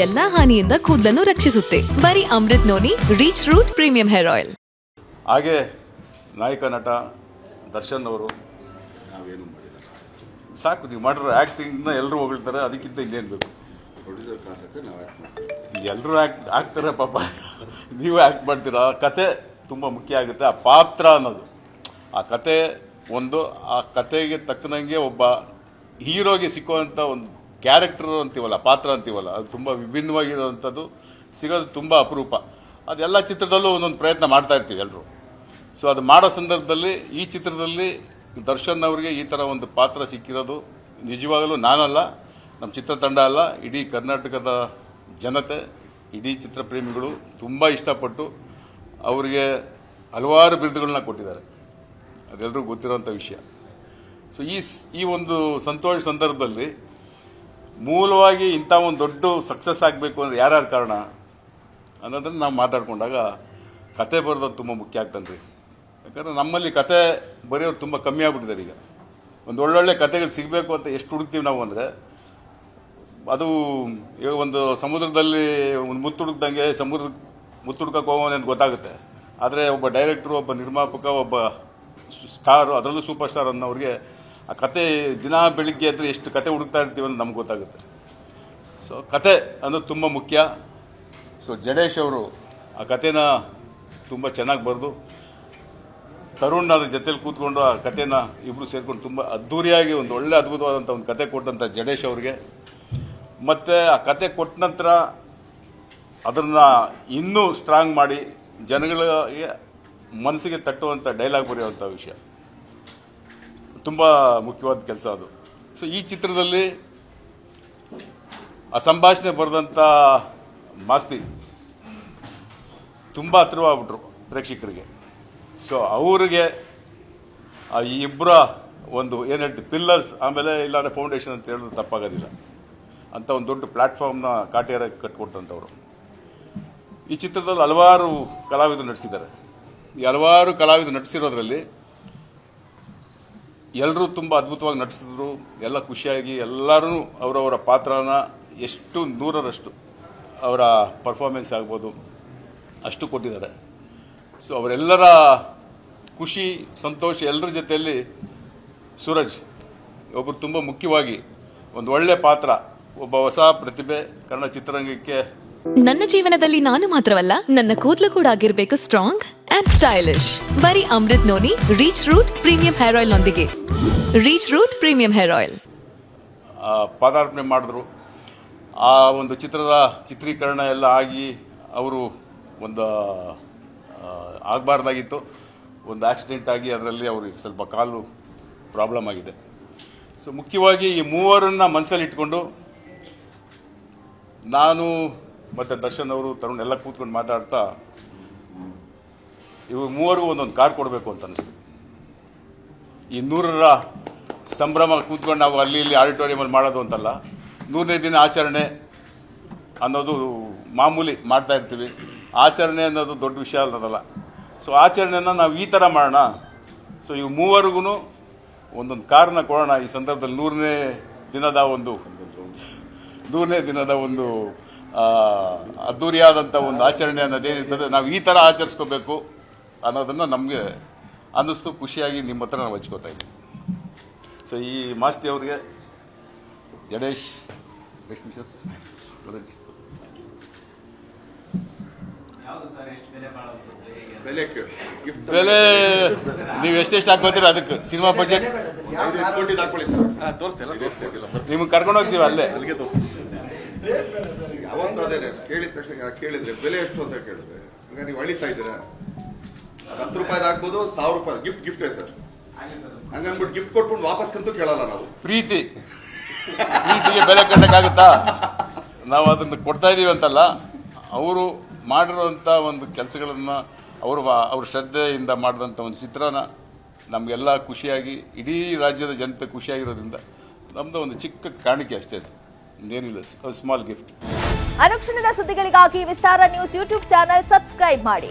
ಎಲ್ಲಾ ಹಾನಿಯಿಂದ ಕೂದಲನ್ನು ರಕ್ಷಿಸುತ್ತೆ. ಬರೀ Amrut noni reach root premium hair oil ಹಾಗೆ ನಾಯಕ ನಟ ದರ್ಶನ್ ಅವರು ನಾವೇನು ಮಾಡಿಲ್ಲ. ಸಾಕು ನೀವು ಮಾಡಿರೋ ಆ್ಯಕ್ಟಿಂಗ್ನ ಎಲ್ಲರೂ ಹೊಗಳ್ತಾರೆ ಅದಕ್ಕಿಂತ ಇನ್ನೇನು ಬೇಕು? ಪ್ರೊಡ್ಯೂಸರ್ ಕಾನ್ಸೆಪ್ಟ್ ನಾವು ಆ್ಯಕ್ಟ್ ಮಾಡ್ತೀವಿ. ಎಲ್ಲರೂ ಆ್ಯಕ್ಟ್ ಆಗ್ತಾರೆ ಪಾಪ. ನೀವು ಆ್ಯಕ್ಟ್ ಮಾಡ್ತೀರಾ? ಆ ಕತೆ ತುಂಬ ಮುಖ್ಯ ಆಗುತ್ತೆ. ಆ ಪಾತ್ರ ಅನ್ನೋದು. ಆ ಕತೆ ಒಂದು ಆ ಕತೆಗೆ ತಕ್ಕನಂಗೆ ಒಬ್ಬ ಹೀರೋಗೆ ಸಿಕ್ಕುವಂಥ ಒಂದು ಕ್ಯಾರೆಕ್ಟರ್ ಅಂತೀವಲ್ಲ, ಪಾತ್ರ ಅಂತೀವಲ್ಲ, ಅದು ತುಂಬ ವಿಭಿನ್ನವಾಗಿರುವಂಥದ್ದು, ಸಿಗೋದು ತುಂಬ ಅಪರೂಪ. ಅದೆಲ್ಲ ಚಿತ್ರದಲ್ಲೂ ಒಂದೊಂದು ಪ್ರಯತ್ನ ಮಾಡ್ತಾ ಇರ್ತೀವಿ ಎಲ್ಲರೂ ಸೊ ಅದು ಮಾಡೋ ಸಂದರ್ಭದಲ್ಲಿ, ಈ ಚಿತ್ರದಲ್ಲಿ ದರ್ಶನ್ ಅವರಿಗೆ ಈ ಥರ ಒಂದು ಪಾತ್ರ ಸಿಕ್ಕಿರೋದು ನಿಜವಾಗಲೂ ನಾನಲ್ಲ ನಮ್ಮ ಚಿತ್ರತಂಡ ಅಲ್ಲ, ಇಡೀ ಕರ್ನಾಟಕದ ಜನತೆ, ಇಡೀ ಚಿತ್ರಪ್ರೇಮಿಗಳು ತುಂಬ ಇಷ್ಟಪಟ್ಟು ಅವರಿಗೆ ಹಲವಾರು ಬಿರುದುಗಳನ್ನ ಕೊಟ್ಟಿದ್ದಾರೆ. ಅದೆಲ್ಲರಿಗೂ ಗೊತ್ತಿರೋಂಥ ವಿಷಯ. ಸೊ ಈ ಈ ಒಂದು ಸಂತೋಷ ಸಂದರ್ಭದಲ್ಲಿ ಮೂಲವಾಗಿ ಇಂಥ ಒಂದು ದೊಡ್ಡ ಸಕ್ಸಸ್ ಆಗಬೇಕು ಅಂದರೆ ಯಾರ್ಯಾರು ಕಾರಣ? ಅನ್ನೋದನ್ನು ನಾವು ಮಾತಾಡ್ಕೊಂಡಾಗ ಕತೆ ಬರೆದೋದು ತುಂಬ ಮುಖ್ಯ ಆಗ್ತಾನೆ ರೀ ಯಾಕಂದರೆ ನಮ್ಮಲ್ಲಿ ಕತೆ ಬರೆಯೋರು ತುಂಬ ಕಮ್ಮಿ ಆಗ್ಬಿಟ್ಟಿದ್ದಾರೆ ಈಗ. ಒಂದು ಒಳ್ಳೊಳ್ಳೆ ಕತೆಗಳು ಸಿಗಬೇಕು ಅಂತ ಎಷ್ಟು ಹುಡುಕ್ತೀವಿ ನಾವು ಅಂದರೆ, ಅದು ಇವಾಗ ಒಂದು ಸಮುದ್ರದಲ್ಲಿ ಒಂದು ಮುತ್ತು ಹುಡುಕ್ದಂಗೆ ಸಮುದ್ರ ಮುತ್ತು ಹುಡ್ಕಕ್ಕೆ ಹೋಗೋನೆ ಅಂತ ಗೊತ್ತಾಗುತ್ತೆ. ಆದರೆ ಒಬ್ಬ ಡೈರೆಕ್ಟ್ರು ಒಬ್ಬ ನಿರ್ಮಾಪಕ, ಒಬ್ಬ ಸ್ಟಾರು ಅದರಲ್ಲೂ ಸೂಪರ್ ಸ್ಟಾರ್ ಅನ್ನೋರಿಗೆ ಆ ಕತೆ ದಿನ ಬೆಳಿಗ್ಗೆ ಅಂದರೆ ಎಷ್ಟು ಕತೆ ಹುಡುಕ್ತಾ ಇರ್ತೀವಿ ಅಂತ ನಮ್ಗೆ ಗೊತ್ತಾಗುತ್ತೆ. ಸೊ ಕತೆ ಅನ್ನೋದು ತುಂಬ ಮುಖ್ಯ. ಸೊ ಜಡೇಶ್ ಅವರು ಆ ಕತೆನ ತುಂಬ ಚೆನ್ನಾಗಿ ಬರೆದು, ತರುಣ್ ಅದ್ರ ಜೊತೆಲಿ ಕೂತ್ಕೊಂಡು ಆ ಕತೆನ ಇಬ್ಬರು ಸೇರಿಕೊಂಡು ತುಂಬ ಅದ್ಧೂರಿಯಾಗಿ ಒಂದು ಒಳ್ಳೆ ಅದ್ಭುತವಾದಂಥ ಒಂದು ಕತೆ ಕೊಟ್ಟಂಥ ಜಡೇಶ್ ಅವ್ರಿಗೆ. ಮತ್ತು ಆ ಕತೆ ಕೊಟ್ಟ ನಂತರ ಅದನ್ನು ಇನ್ನೂ ಸ್ಟ್ರಾಂಗ್ ಮಾಡಿ ಜನಗಳಿಗೆ ಮನಸ್ಸಿಗೆ ತಟ್ಟುವಂಥ ಡೈಲಾಗ್ ಬರೆಯುವಂಥ ವಿಷಯ. ತುಂಬ ಮುಖ್ಯವಾದ ಕೆಲಸ ಅದು. ಸೊ ಈ ಚಿತ್ರದಲ್ಲಿ ಆ ಸಂಭಾಷಣೆ ಬರೆದಂಥ ಮಾಸ್ತಿ ತುಂಬ ಹತ್ರವಾಗ್ಬಿಟ್ರು ಪ್ರೇಕ್ಷಕರಿಗೆ. ಸೊ ಅವರಿಗೆ ಈ ಇಬ್ಬರ ಒಂದು, ಏನು ಹೇಳ್ತೀವಿ ಪಿಲ್ಲರ್ಸ್ ಆಮೇಲೆ ಇಲ್ಲಾಂದರೆ ಫೌಂಡೇಶನ್ ಅಂತ ಹೇಳಿದ್ರೆ ತಪ್ಪಾಗೋದಿಲ್ಲ. ಅಂತ ಒಂದು ದೊಡ್ಡ ಪ್ಲ್ಯಾಟ್ಫಾರ್ಮ್ನ ಕಾಟಿಯರ ಕಟ್ಕೊಟ್ಟಂಥವ್ರು ಈ ಚಿತ್ರದಲ್ಲಿ ಹಲವಾರು ಕಲಾವಿದರು ನಟಿಸಿದ್ದಾರೆ. ಈ ಹಲವಾರು ಕಲಾವಿದರು ನಟಿಸಿರೋದ್ರಲ್ಲಿ ಎಲ್ಲರೂ ತುಂಬ ಅದ್ಭುತವಾಗಿ ನಟಿಸಿದ್ರು. ಎಲ್ಲ ಖುಷಿಯಾಗಿ ಎಲ್ಲರೂ ಅವರವರ ಪಾತ್ರನ ಎಷ್ಟು ನೂರರಷ್ಟು ಅವರ ಪರ್ಫಾರ್ಮೆನ್ಸ್ ಆಗ್ಬೋದು ಅಷ್ಟು ಕೊಟ್ಟಿದ್ದಾರೆ. ಸೊ ಅವರೆಲ್ಲರ ಖುಷಿ, ಸಂತೋಷ ಎಲ್ಲರ ಜೊತೆಯಲ್ಲಿ ಸೂರಜ್ ಒಬ್ಬರು ತುಂಬ ಮುಖ್ಯವಾಗಿ ಒಂದು ಒಳ್ಳೆ ಪಾತ್ರ, ಒಬ್ಬ ಹೊಸ ಪ್ರತಿಭೆ, ಕನ್ನಡ ಚಿತ್ರರಂಗಕ್ಕೆ ನನ್ನ ಜೀವನದಲ್ಲಿ ನಾನು ಮಾತ್ರವಲ್ಲ, ನನ್ನ ಕೂದಲು ಕೂಡ ಆಗಿರಬೇಕು ಸ್ಟ್ರಾಂಗ್ ಅಂಡ್ ಸ್ಟೈಲಿಶ್ ಬರೀ Amrut noni reach root premium hair oil ನೊಂದಿಗೆ. Reach root premium hair oil ಪಾದಾರ್ಪಣೆ ಮಾಡಿದ್ರು. ಆ ಒಂದು ಚಿತ್ರದ ಚಿತ್ರೀಕರಣ ಎಲ್ಲ ಆಗಿ ಅವರು ಒಂದು ಆಗಬಾರ್ದಾಗಿತ್ತು. ಒಂದು ಆಕ್ಸಿಡೆಂಟ್ ಆಗಿ ಅದರಲ್ಲಿ ಅವ್ರಿಗೆ ಸ್ವಲ್ಪ ಕಾಲು ಪ್ರಾಬ್ಲಮ್ ಆಗಿದೆ. ಸೊ ಮುಖ್ಯವಾಗಿ ಈ ಮೂವರನ್ನು ಮನಸ್ಸಲ್ಲಿ ಇಟ್ಕೊಂಡು ನಾನು ಮತ್ತು ದರ್ಶನ್ ಅವರು, ತರುಣ್ ಎಲ್ಲ ಕೂತ್ಕೊಂಡು ಮಾತಾಡ್ತಾ ಇವು ಮೂವರಿಗೂ ಒಂದೊಂದು ಕಾರ್ ಕೊಡಬೇಕು ಅಂತ ಅನ್ನಿಸ್ತು ಈ ನೂರರ ಸಂಭ್ರಮ ಕೂತ್ಕೊಂಡು ನಾವು ಅಲ್ಲಿ ಇಲ್ಲಿ ಆಡಿಟೋರಿಯಮಲ್ಲಿ ಮಾಡೋದು ಅಂತಲ್ಲ, ನೂರನೇ ದಿನ ಆಚರಣೆ ಅನ್ನೋದು ಮಾಮೂಲಿ ಮಾಡ್ತಾ ಇರ್ತೀವಿ. ಆಚರಣೆ ಅನ್ನೋದು ದೊಡ್ಡ ವಿಷಯ ಅನ್ನೋದಲ್ಲ ಸೊ ಆಚರಣೆನ ನಾವು ಈ ಥರ ಮಾಡೋಣ. ಸೊ ಇವು ಮೂವರಿಗೂ ಒಂದೊಂದು ಕಾರನ್ನ ಕೊಡೋಣ. ಈ ಸಂದರ್ಭದಲ್ಲಿ ನೂರನೇ ದಿನದ ಒಂದು, ನೂರನೇ ದಿನದ ಒಂದು ಅದ್ಧೂರಿಯಾದಂಥ ಒಂದು ಆಚರಣೆ ಅನ್ನೋದೇನಿರ್ತದೆ, ನಾವು ಈ ಥರ ಆಚರಿಸ್ಕೋಬೇಕು. ಅನ್ನೋದನ್ನು ನಮಗೆ ಅನ್ನಿಸ್ತು ಖುಷಿಯಾಗಿ ನಿಮ್ಮ ಹತ್ರ ನಾವು ಹಚ್ಕೋತಾ ಇದ್ದೀವಿ ಸೊ ಈ ಮಾಸ್ತಿ ಅವರಿಗೆ ಜಡೇಶ್ ಬೆಸ್ಟ್ ವಿಶಸ್ ಬೆಲೆ ಕೇಳಿ. ಗಿಫ್ಟ್ ಬೆಲೆ ನೀವು ಎಷ್ಟೆಷ್ಟು ಹಾಕೋತೀರ ಅದಕ್ಕೆ? ಸಿನಿಮಾ ಬಜೆಟ್ ನಿಮ್ಗೆ ಕರ್ಕೊಂಡು ಹೋಗ್ತೀವಿ ಅಲ್ಲೇ? ಯಾವತ್ತು ಅದೇ ಕೇಳಿದ ತಕ್ಷಣ ಕೇಳಿದ್ರೆ ಬೆಲೆ ಎಷ್ಟು ಅಂತ ಕೇಳಿದ್ರೆ ಹಂಗಾರೆ ನೀವು ಅಳಿತಾ ಇದ್ದೀರಾ? ಅದು ಹತ್ತು ರೂಪಾಯ್ದು ಆಗ್ಬೋದು ಸಾವಿರ ರೂಪಾಯಿ ಗಿಫ್ಟ್ ಗಿಫ್ಟೇ ಸರ್? ಹಂಗನ್ಬಿಟ್ಟು ಗಿಫ್ಟ್ ಕೊಟ್ಬಿಟ್ಟು ವಾಪಸ್ಗಂತೂ ಕೇಳಲ್ಲ ನಾವು. ಪ್ರೀತಿ. ಪ್ರೀತಿಗೆ ಬೆಲೆ ಕಟ್ಟಕ್ಕಾಗುತ್ತಾ? ನಾವು ಅದನ್ನು ಕೊಡ್ತಾ ಇದ್ದೀವಿ ಅಂತಲ್ಲ ಅವರು ಮಾಡಿರುವಂಥ ಒಂದು ಕೆಲಸಗಳನ್ನು ಅವರು ಅವ್ರ ಶ್ರದ್ಧೆಯಿಂದ ಮಾಡಿದಂಥ ಒಂದು ಚಿತ್ರನ ನಮಗೆಲ್ಲ ಖುಷಿಯಾಗಿ ಇಡೀ ರಾಜ್ಯದ ಜನತೆ ಖುಷಿಯಾಗಿರೋದ್ರಿಂದ ನಮ್ಮದು ಒಂದು ಚಿಕ್ಕ ಕಾಣಿಕೆ ಅಷ್ಟೇ ಅದು. ಇನ್ನೇನಿಲ್ಲ ಸ್ಮಾಲ್ ಗಿಫ್ಟ್ ಅನುಕ್ಷಣದ ಸುದ್ದಿಗಳಿಗಾಗಿ Vistara news YouTube channel subscribe ಮಾಡಿ.